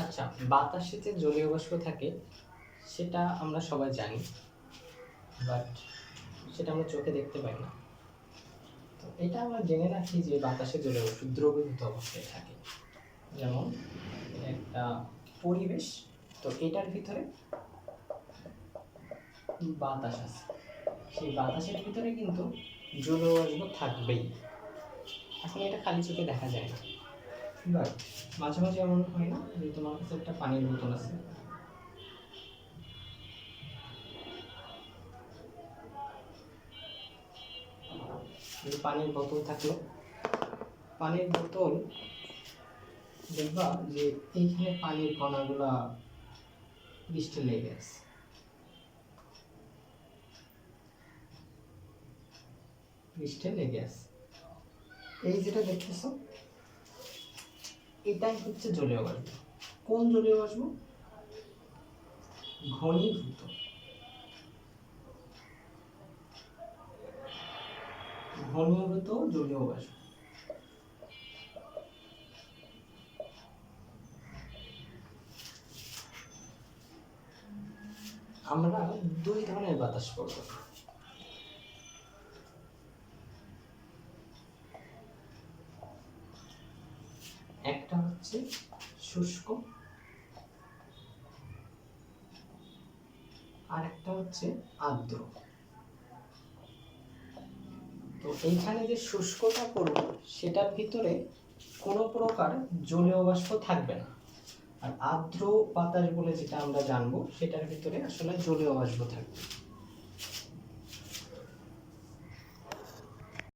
আচ্ছা বাতাসে যে জলীয় বাষ্প থাকে, সেটা আমরা সবাই জানি বাট সেটা আমরা চোখে দেখতে পাই না। তো এটা আমরা জেনে রাখি যে বাতাসে জলীয় বাষ্প, দ্রবীভূত অবস্থায় থাকে। যেমন একটা পরিবেশ, তো এটার ভিতরে বাতাস আছে। সেই বাতাসের ভিতরে কিন্তু জলীয় বাষ্প থাকবেই। এখন এটা খালি চোখে দেখা যায় না। মাঝে মাঝে এমন হয় না যে তোমার কাছে একটা পানির বোতল আছে? পানির বোতল থাকল? পানির বোতল দেখবা যে এইখানে পানির কণাগুলা বৃষ্টি লেগে আছে। বৃষ্টি লেগে আছে। এই যেটা দেখতেছো এটাই হচ্ছে জলীয় বাষ্প। কোন জলীয় বাষ্প? ঘনীভূত। ঘনীভূত জলীয় বাষ্প। আমরা দুই ধরনের বাতাস পড়ব একটা হচ্ছে শুষ্ক, আর একটা হচ্ছে আর্দ্র। তো এইখানে যে শুষ্কটা করব সেটার ভিতরে কোনো প্রকার জলীয় বাষ্প থাকবে না। আর আর্দ্র বাতাস বলে যেটা আমরা জানব, সেটার ভিতরে আসলে জলীয় বাষ্প থাকবে।